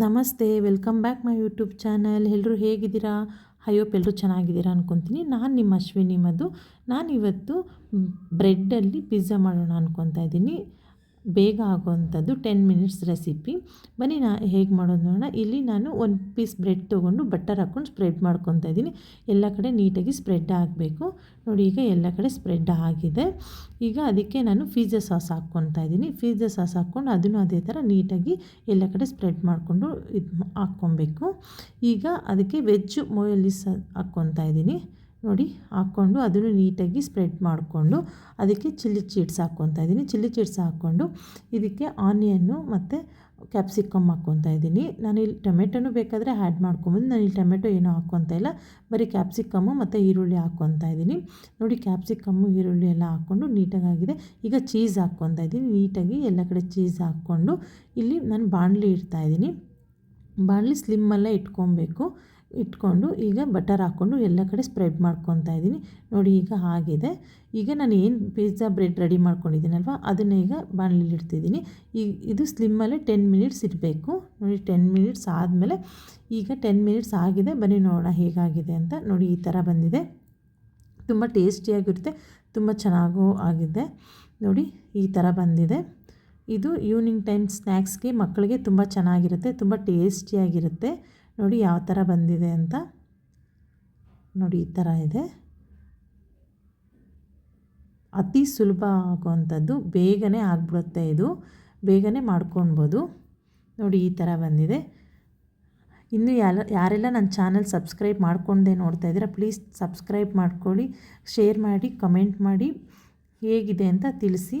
ನಮಸ್ತೆ, welcome back my YouTube channel. ಎಲ್ಲರೂ ಹೇಗಿದ್ದೀರಾ? ಹೈಯೋಪ್ ಎಲ್ಲರೂ ಚೆನ್ನಾಗಿದ್ದೀರಾ ಅಂದ್ಕೊತೀನಿ ನಾನು ನಿಮ್ಮ ಅಶ್ವಿನಿ ಮಧು. ನಾನಿವತ್ತು ಬ್ರೆಡ್ಡಲ್ಲಿ ಪಿಜ್ಜಾ ಮಾಡೋಣ ಅನ್ಕೊತಾ ಇದ್ದೀನಿ. ಬೇಗ ಆಗೋವಂಥದ್ದು ಟೆನ್ ಮಿನಿಟ್ಸ್ ರೆಸಿಪಿ ಬನ್ನಿ ನಾ ಹೇಗೆ ಮಾಡೋದು ನೋಡೋಣ. ಇಲ್ಲಿ ನಾನು ಒಂದು ಪೀಸ್ ಬ್ರೆಡ್ ತೊಗೊಂಡು ಬಟರ್ ಹಾಕ್ಕೊಂಡು ಸ್ಪ್ರೆಡ್ ಮಾಡ್ಕೊತಾ ಇದ್ದೀನಿ. ಎಲ್ಲ ಕಡೆ ನೀಟಾಗಿ ಸ್ಪ್ರೆಡ್ ಆಗಬೇಕು. ನೋಡಿ ಈಗ ಎಲ್ಲ ಕಡೆ ಸ್ಪ್ರೆಡ್ ಆಗಿದೆ. ಈಗ ಅದಕ್ಕೆ ನಾನು ಫೀಜ ಸಾಸ್ ಹಾಕ್ಕೊತಾ ಇದ್ದೀನಿ. ಫೀಜ ಸಾಸ್ ಹಾಕ್ಕೊಂಡು ಅದನ್ನು ಅದೇ ಥರ ನೀಟಾಗಿ ಎಲ್ಲ ಕಡೆ ಸ್ಪ್ರೆಡ್ ಮಾಡಿಕೊಂಡು ಇದು ಹಾಕ್ಕೊಬೇಕು. ಈಗ ಅದಕ್ಕೆ ವೆಜ್ ಮೊಯಲಿಸ್ ಹಾಕ್ಕೊತಾ ಇದ್ದೀನಿ. ನೋಡಿ, ಹಾಕ್ಕೊಂಡು ಅದನ್ನು ನೀಟಾಗಿ ಸ್ಪ್ರೆಡ್ ಮಾಡಿಕೊಂಡು ಅದಕ್ಕೆ ಚಿಲ್ಲಿ ಚೀಟ್ಸ್ ಹಾಕ್ಕೊತಾ ಇದ್ದೀನಿ. ಚಿಲ್ಲಿ ಚೀಟ್ಸ್ ಹಾಕ್ಕೊಂಡು ಇದಕ್ಕೆ ಆನಿಯನ್ನು ಮತ್ತು ಕ್ಯಾಪ್ಸಿಕಮ್ ಹಾಕ್ಕೊತಾ ಇದ್ದೀನಿ. ನಾನಿಲ್ಲಿ ಟೊಮೆಟೊನು ಬೇಕಾದರೆ ಆ್ಯಡ್ ಮಾಡ್ಕೊಬೋದು. ನಾನಿಲ್ಲಿ ಟೊಮೆಟೊ ಏನೂ ಹಾಕ್ಕೊತಾ ಇಲ್ಲ. ಬರೀ ಕ್ಯಾಪ್ಸಿಕಮ್ಮು ಮತ್ತು ಈರುಳ್ಳಿ ಹಾಕ್ಕೊತಾ ಇದ್ದೀನಿ. ನೋಡಿ, ಕ್ಯಾಪ್ಸಿಕಮ್ಮು, ಈರುಳ್ಳಿ ಎಲ್ಲ ಹಾಕ್ಕೊಂಡು ನೀಟಾಗಿದೆ ಈಗ ಚೀಸ್ ಹಾಕ್ಕೊತಾ ಇದ್ದೀನಿ. ನೀಟಾಗಿ ಎಲ್ಲ ಕಡೆ ಚೀಸ್ ಹಾಕ್ಕೊಂಡು ಇಲ್ಲಿ ನಾನು ಬಾಣಲಿ ಇಡ್ತಾಯಿದ್ದೀನಿ ಬಾಣಲಿ ಸ್ಲಿಮ್ಮಲ್ಲೇ ಇಟ್ಕೊಬೇಕು. ಇಟ್ಕೊಂಡು ಈಗ ಬಟರ್ ಹಾಕ್ಕೊಂಡು ಎಲ್ಲ ಕಡೆ ಸ್ಪ್ರೆಡ್ ಮಾಡ್ಕೊತಾ ಇದ್ದೀನಿ. ನೋಡಿ ಈಗ ಆಗಿದೆ. ಈಗ ನಾನು ಏನು ಪಿಜ್ಜಾ ಬ್ರೆಡ್ ರೆಡಿ ಮಾಡ್ಕೊಂಡಿದ್ದೀನಲ್ವ? ಅದನ್ನು ಈಗ ಬಾಣಲಿಲಿ ಇಡ್ತಿದ್ದೀನಿ. ಈಗ ಇದು ಸ್ಲಿಮ್ಮಲ್ಲೇ ಟೆನ್ ಮಿನಿಟ್ಸ್ ಇರಬೇಕು ನೋಡಿ ಟೆನ್ ಮಿನಿಟ್ಸ್ ಆದಮೇಲೆ ಈಗ ಟೆನ್ ಮಿನಿಟ್ಸ್ ಆಗಿದೆ. ಬನ್ನಿ ನೋಡೋಣ ಹೇಗಾಗಿದೆ ಅಂತ. ನೋಡಿ ಈ ಥರ ಬಂದಿದೆ. ತುಂಬ ಟೇಸ್ಟಿಯಾಗಿರುತ್ತೆ ತುಂಬ ಚೆನ್ನಾಗೂ ಆಗಿದೆ. ನೋಡಿ ಈ ಥರ ಬಂದಿದೆ. ಇದು ಈವ್ನಿಂಗ್ ಟೈಮ್ ಸ್ನ್ಯಾಕ್ಸ್ಗೆ ಮಕ್ಕಳಿಗೆ ತುಂಬ ಚೆನ್ನಾಗಿರುತ್ತೆ, ತುಂಬ ಟೇಸ್ಟಿಯಾಗಿರುತ್ತೆ ನೋಡಿ ಯಾವ ಥರ ಬಂದಿದೆ ಅಂತ. ನೋಡಿ ಈ ಥರ ಇದೆ. ಅತಿ ಸುಲಭ ಆಗುವಂಥದ್ದು ಬೇಗನೆ ಆಗಿಬಿಡುತ್ತೆ ಇದು. ಬೇಗನೆ ಮಾಡ್ಕೊಳ್ಬೋದು. ನೋಡಿ ಈ ಥರ ಬಂದಿದೆ. ಇನ್ನು ಯಾರ, ಯಾರೆಲ್ಲ ನನ್ನ ಚಾನಲ್ ಸಬ್ಸ್ಕ್ರೈಬ್ ಮಾಡ್ಕೊಂಡೆ ನೋಡ್ತಾ ಇದ್ದೀರಾ ಪ್ಲೀಸ್ ಸಬ್ಸ್ಕ್ರೈಬ್ ಮಾಡ್ಕೊಳ್ಳಿ ಶೇರ್ ಮಾಡಿ ಕಮೆಂಟ್ ಮಾಡಿ, ಹೇಗಿದೆ ಅಂತ ತಿಳಿಸಿ.